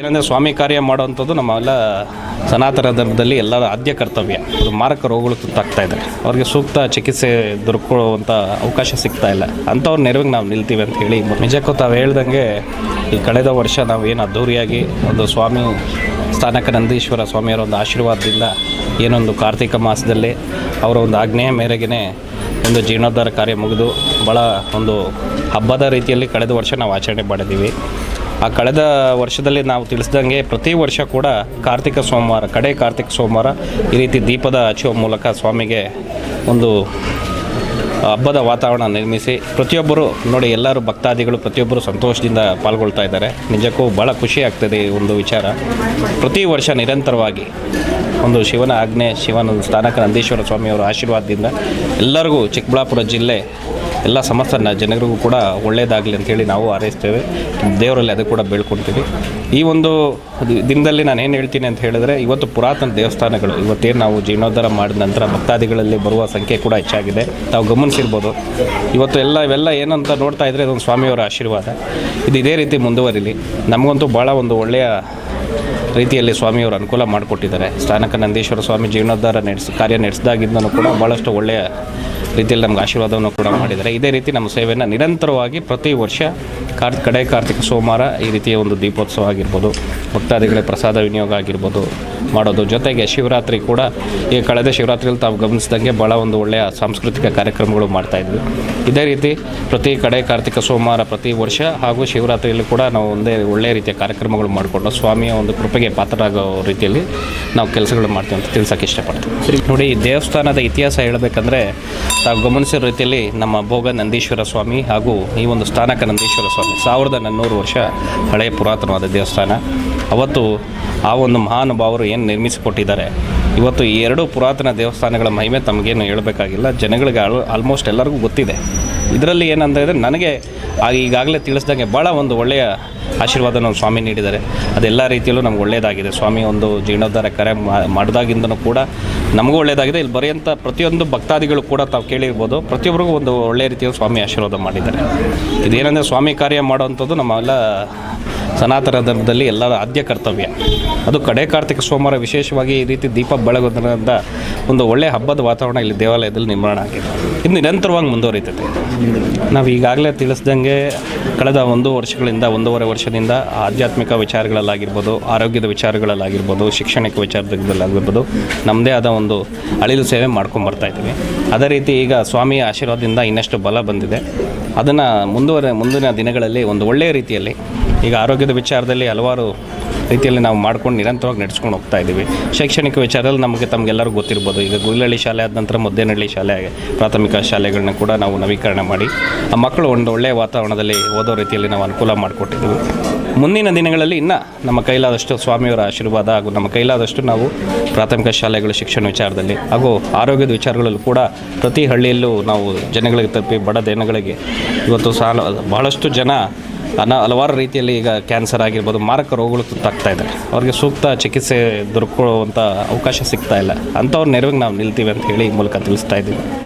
ಏನಂದರೆ ಸ್ವಾಮಿ ಕಾರ್ಯ ಮಾಡುವಂಥದ್ದು ನಮ್ಮೆಲ್ಲ ಸನಾತನ ಧರ್ಮದಲ್ಲಿ ಎಲ್ಲರ ಆದ್ಯ ಕರ್ತವ್ಯ. ಅದು ಮಾರಕ ರೋಗಗಳು ತುತ್ತಾಗ್ತಾ ಇದೆ. ಅವ್ರಿಗೆ ಸೂಕ್ತ ಚಿಕಿತ್ಸೆ ದೊರಕೊಳ್ಳುವಂಥ ಅವಕಾಶ ಸಿಗ್ತಾ ಇಲ್ಲ. ಅಂಥವ್ರ ನೆರವಿಗೆ ನಾವು ನಿಲ್ತೀವಿ ಅಂತ ಹೇಳಿ ನಿಜಕ್ಕೂ ತಾವು ಹೇಳ್ದಂಗೆ ಈ ಕಳೆದ ವರ್ಷ ನಾವು ಏನು ಅದ್ಧೂರಿಯಾಗಿ ಒಂದು ಸ್ವಾಮಿ ಸ್ಥಾನಕ ನಂದೀಶ್ವರ ಸ್ವಾಮಿಯವರ ಒಂದು ಆಶೀರ್ವಾದದಿಂದ ಏನೊಂದು ಕಾರ್ತಿಕ ಮಾಸದಲ್ಲಿ ಅವರ ಒಂದು ಆಜ್ಞೆಯ ಮೇರೆಗೆ ಒಂದು ಜೀರ್ಣೋದ್ಧಾರ ಕಾರ್ಯ ಮುಗಿದು ಭಾಳ ಒಂದು ಹಬ್ಬದ ರೀತಿಯಲ್ಲಿ ಕಳೆದ ವರ್ಷ ನಾವು ಆಚರಣೆ ಮಾಡಿದ್ದೀವಿ. ಆ ಕಳೆದ ವರ್ಷದಲ್ಲಿ ನಾವು ತಿಳಿಸ್ದಂಗೆ ಪ್ರತಿ ವರ್ಷ ಕೂಡ ಕಾರ್ತಿಕ ಸೋಮವಾರ, ಕಡೆ ಕಾರ್ತಿಕ ಸೋಮವಾರ ಈ ರೀತಿ ದೀಪದ ಹಚ್ಚುವ ಮೂಲಕ ಸ್ವಾಮಿಗೆ ಒಂದು ಹಬ್ಬದ ವಾತಾವರಣ ನಿರ್ಮಿಸಿ ಪ್ರತಿಯೊಬ್ಬರು ನೋಡಿ ಎಲ್ಲರೂ ಭಕ್ತಾದಿಗಳು ಪ್ರತಿಯೊಬ್ಬರು ಸಂತೋಷದಿಂದ ಪಾಲ್ಗೊಳ್ತಾ ಇದ್ದಾರೆ. ನಿಜಕ್ಕೂ ಭಾಳ ಖುಷಿ ಆಗ್ತದೆ ಈ ಒಂದು ವಿಚಾರ. ಪ್ರತಿ ವರ್ಷ ನಿರಂತರವಾಗಿ ಒಂದು ಶಿವನ ಆಜ್ಞೆ, ಶಿವನ ಸ್ಥಾನಕ ನಂದೀಶ್ವರ ಸ್ವಾಮಿಯವರ ಆಶೀರ್ವಾದದಿಂದ ಎಲ್ಲರಿಗೂ ಚಿಕ್ಕಬಳ್ಳಾಪುರ ಜಿಲ್ಲೆ ಎಲ್ಲ ಸಮಸ್ತ ನ- ಜನರಿಗೂ ಕೂಡ ಒಳ್ಳೆಯದಾಗಲಿ ಅಂತೇಳಿ ನಾವು ಹಾರೈಸ್ತೇವೆ. ದೇವರಲ್ಲಿ ಅದು ಕೂಡ ಬೇಳ್ಕೊಳ್ತೀವಿ ಈ ಒಂದು ದಿನದಲ್ಲಿ ನಾನು ಏನು ಹೇಳ್ತೀನಿ ಅಂತ ಹೇಳಿದ್ರೆ, ಇವತ್ತು ಪುರಾತನ ದೇವಸ್ಥಾನಗಳು, ಇವತ್ತೇನು ನಾವು ಜೀರ್ಣೋದ್ಧಾರ ಮಾಡಿದ ನಂತರ ಭಕ್ತಾದಿಗಳಲ್ಲಿ ಬರುವ ಸಂಖ್ಯೆ ಕೂಡ ಹೆಚ್ಚಾಗಿದೆ. ತಾವು ಗಮನಿಸಿರ್ಬೋದು. ಇವತ್ತು ಎಲ್ಲ, ಇವೆಲ್ಲ ಏನಂತ ನೋಡ್ತಾ ಇದ್ರೆ ಇದೊಂದು ಸ್ವಾಮಿಯವರ ಆಶೀರ್ವಾದ. ಇದು ಇದೇ ರೀತಿ ಮುಂದುವರಿಲಿ. ನಮಗಂತೂ ಭಾಳ ಒಂದು ಒಳ್ಳೆಯ ರೀತಿಯಲ್ಲಿ ಸ್ವಾಮಿಯವರು ಅನುಕೂಲ ಮಾಡಿಕೊಟ್ಟಿದ್ದಾರೆ. ಸ್ಥಾನಕ ನಂದೀಶ್ವರ ಸ್ವಾಮಿ ಜೀರ್ಣೋದ್ಧಾರ ನಡೆಸಿ, ಕಾರ್ಯ ನಡೆಸಿದಾಗಿಂದನೂ ಕೂಡ ಭಾಳಷ್ಟು ಒಳ್ಳೆಯ ರೀತಿಯಲ್ಲಿ ನಮ್ಗೆ ಆಶೀರ್ವಾದವನ್ನು ಕೂಡ ಮಾಡಿದ್ದಾರೆ. ಇದೇ ರೀತಿ ನಮ್ಮ ಸೇವೆಯನ್ನು ನಿರಂತರವಾಗಿ ಪ್ರತಿ ವರ್ಷ ಕಾರ್ ಕಡೆ ಕಾರ್ತಿಕ ಸೋಮವಾರ ಈ ರೀತಿಯ ಒಂದು ದೀಪೋತ್ಸವ ಆಗಿರ್ಬೋದು, ಭಕ್ತಾದಿಗಳೇ ಪ್ರಸಾದ ವಿನಿಯೋಗ ಆಗಿರ್ಬೋದು ಮಾಡೋದು. ಜೊತೆಗೆ ಶಿವರಾತ್ರಿ ಕೂಡ ಈ ಕಳೆದ ಶಿವರಾತ್ರಿಯಲ್ಲಿ ತಾವು ಗಮನಿಸಿದಂಗೆ ಭಾಳ ಒಂದು ಒಳ್ಳೆಯ ಸಾಂಸ್ಕೃತಿಕ ಕಾರ್ಯಕ್ರಮಗಳು ಮಾಡ್ತಾಯಿದ್ವಿ ಇದೇ ರೀತಿ ಪ್ರತಿ ಕಡೆ ಕಾರ್ತಿಕ ಸೋಮವಾರ ಪ್ರತಿ ವರ್ಷ ಹಾಗೂ ಶಿವರಾತ್ರಿಯಲ್ಲಿ ಕೂಡ ನಾವು ಒಂದೇ ಒಳ್ಳೆಯ ರೀತಿಯ ಕಾರ್ಯಕ್ರಮಗಳು ಮಾಡಿಕೊಂಡು ಸ್ವಾಮಿಯ ಒಂದು ಕೃಪೆಗೆ ಪಾತ್ರರಾಗೋ ರೀತಿಯಲ್ಲಿ ನಾವು ಕೆಲಸಗಳು ಮಾಡ್ತೀವಿ ಅಂತ ತಿಳ್ಸೋಕೆ ಇಷ್ಟಪಡ್ತೀವಿ. ನೋಡಿ, ಈ ದೇವಸ್ಥಾನದ ಇತಿಹಾಸ ಹೇಳಬೇಕಂದ್ರೆ ತಾವು ಗಮನಿಸಿರೋ ರೀತಿಯಲ್ಲಿ ನಮ್ಮ ಭೋಗ ನಂದೀಶ್ವರ ಸ್ವಾಮಿ ಹಾಗೂ ಈ ಒಂದು ಸ್ಥಾನಕ ನಂದೀಶ್ವರ ಸ್ವಾಮಿ ಸಾವಿರದ ನಾನ್ನೂರು ವರ್ಷ ಹಳೆಯ ಪುರಾತನವಾದ ದೇವಸ್ಥಾನ. ಅವತ್ತು ಆ ಒಂದು ಮಹಾನುಭಾವರು ಏನು ನಿರ್ಮಿಸಿಕೊಟ್ಟಿದ್ದಾರೆ. ಇವತ್ತು ಈ ಎರಡು ಪುರಾತನ ದೇವಸ್ಥಾನಗಳ ಮಹಿಮೆ ತಮಗೇನು ಹೇಳಬೇಕಾಗಿಲ್ಲ. ಜನಗಳಿಗೆ ಆಲ್ ಆಲ್ಮೋಸ್ಟ್ ಎಲ್ಲರಿಗೂ ಗೊತ್ತಿದೆ. ಇದರಲ್ಲಿ ಏನಂದರೆ ನನಗೆ ಈಗಾಗಲೇ ತಿಳಿಸ್ದಂಗೆ ಭಾಳ ಒಂದು ಒಳ್ಳೆಯ ಆಶೀರ್ವಾದ ನಮ್ಮ ಸ್ವಾಮಿ ನೀಡಿದ್ದಾರೆ. ಅದೆಲ್ಲ ರೀತಿಯಲ್ಲೂ ನಮ್ಗೆ ಒಳ್ಳೆಯದಾಗಿದೆ. ಸ್ವಾಮಿ ಒಂದು ಜೀರ್ಣೋದ್ಧಾರ ಕರೆ ಮಾಡಿದಾಗಿಂದನೂ ಕೂಡ ನಮಗೂ ಒಳ್ಳೆಯದಾಗಿದೆ. ಇಲ್ಲಿ ಬರೆಯಂಥ ಪ್ರತಿಯೊಂದು ಭಕ್ತಾದಿಗಳು ಕೂಡ ತಾವು ಕೇಳಿರ್ಬೋದು. ಪ್ರತಿಯೊಬ್ಬರಿಗೂ ಒಂದು ಒಳ್ಳೆಯ ರೀತಿಯಲ್ಲಿ ಸ್ವಾಮಿ ಆಶೀರ್ವಾದ ಮಾಡಿದ್ದಾರೆ. ಇದೇನೆಂದರೆ ಸ್ವಾಮಿ ಕಾರ್ಯ ಮಾಡುವಂಥದ್ದು ನಮ್ಮೆಲ್ಲ ಸನಾತನ ಧರ್ಮದಲ್ಲಿ ಎಲ್ಲರ ಆದ್ಯ ಕರ್ತವ್ಯ. ಅದು ಕಡೆ ಕಾರ್ತಿಕ ಸೋಮವಾರ ವಿಶೇಷವಾಗಿ ಈ ರೀತಿ ದೀಪ ಬೆಳಗೋದ್ರಿಂದ ಒಂದು ಒಳ್ಳೆಯ ಹಬ್ಬದ ವಾತಾವರಣ ಇಲ್ಲಿ ದೇವಾಲಯದಲ್ಲಿ ನಿರ್ಮಾಣ ಆಗಿದೆ. ಇದು ನಿರಂತರವಾಗಿ ಮುಂದುವರಿತೈತೆ. ನಾವು ಈಗಾಗಲೇ ತಿಳಿಸ್ದಂಗೆ ಕಳೆದ ಒಂದು ವರ್ಷಗಳಿಂದ, ಒಂದೂವರೆ ವರ್ಷದಿಂದ ಆಧ್ಯಾತ್ಮಿಕ ವಿಚಾರಗಳಲ್ಲಾಗಿರ್ಬೋದು, ಆರೋಗ್ಯದ ವಿಚಾರಗಳಲ್ಲಾಗಿರ್ಬೋದು ಶೈಕ್ಷಣಿಕ ವಿಚಾರದಲ್ಲಾಗಿರ್ಬೋದು ನಮ್ಮದೇ ಆದ ಒಂದು ಅಳಿಲು ಸೇವೆ ಮಾಡ್ಕೊಂಡು ಬರ್ತಾ ಇದ್ದೀವಿ. ಅದೇ ರೀತಿ ಈಗ ಸ್ವಾಮಿಯ ಆಶೀರ್ವಾದದಿಂದ ಇನ್ನಷ್ಟು ಬಲ ಬಂದಿದೆ. ಅದನ್ನು ಮುಂದುವರೆ, ಮುಂದಿನ ದಿನಗಳಲ್ಲಿ ಒಂದು ಒಳ್ಳೆಯ ರೀತಿಯಲ್ಲಿ ಈಗ ಆರೋಗ್ಯದ ವಿಚಾರದಲ್ಲಿ ಹಲವಾರು ರೀತಿಯಲ್ಲಿ ನಾವು ಮಾಡ್ಕೊಂಡು ನಿರಂತರವಾಗಿ ನಡೆಸ್ಕೊಂಡು ಹೋಗ್ತಾ ಇದ್ದೀವಿ. ಶೈಕ್ಷಣಿಕ ವಿಚಾರದಲ್ಲಿ ನಮಗೆ ತಮಗೆಲ್ಲರಿಗೂ ಗೊತ್ತಿರ್ಬೋದು. ಈಗ ಗುಲ್ಲಳ್ಳಿ ಶಾಲೆ ಆದ ನಂತರ ಮುದ್ದೇನಹಳ್ಳಿ ಶಾಲೆ, ಪ್ರಾಥಮಿಕ ಶಾಲೆಗಳನ್ನ ಕೂಡ ನಾವು ನವೀಕರಣ ಮಾಡಿ, ಆ ಮಕ್ಕಳು ಒಂದು ಒಳ್ಳೆಯ ವಾತಾವರಣದಲ್ಲಿ ಓದೋ ರೀತಿಯಲ್ಲಿ ನಾವು ಅನುಕೂಲ ಮಾಡಿಕೊಟ್ಟಿದ್ದೀವಿ. ಮುಂದಿನ ದಿನಗಳಲ್ಲಿ ಇನ್ನೂ ನಮ್ಮ ಕೈಲಾದಷ್ಟು ಸ್ವಾಮಿಯವರ ಆಶೀರ್ವಾದ ಹಾಗೂ ನಮ್ಮ ಕೈಲಾದಷ್ಟು ನಾವು ಪ್ರಾಥಮಿಕ ಶಾಲೆಗಳ ಶಿಕ್ಷಣ ವಿಚಾರದಲ್ಲಿ ಹಾಗೂ ಆರೋಗ್ಯದ ವಿಚಾರಗಳಲ್ಲೂ ಕೂಡ ಪ್ರತಿ ಹಳ್ಳಿಯಲ್ಲೂ ನಾವು ಜನಗಳಿಗೆ ತಪ್ಪಿ ಬಡ ದಿನಗಳಿಗೆ ಇವತ್ತು ಸಾಲ, ಬಹಳಷ್ಟು ಜನ ಅನ ಹಲವಾರು ರೀತಿಯಲ್ಲಿ ಈಗ ಕ್ಯಾನ್ಸರ್ ಆಗಿರ್ಬೋದು, ಮಾರಕ ರೋಗಗಳು ತುತ್ತಾಗ್ತಾ ಇದೆ. ಅವ್ರಿಗೆ ಸೂಕ್ತ ಚಿಕಿತ್ಸೆ ದೊರಕೊಳ್ಳುವಂಥ ಅವಕಾಶ ಸಿಗ್ತಾ ಇಲ್ಲ. ಅಂಥವ್ರ ನೆರವಿಗೆ ನಾವು ನಿಲ್ತೀವಿ ಅಂತ ಹೇಳಿ ಈ ಮೂಲಕ ತಿಳಿಸ್ತಾ ಇದ್ದೀವಿ.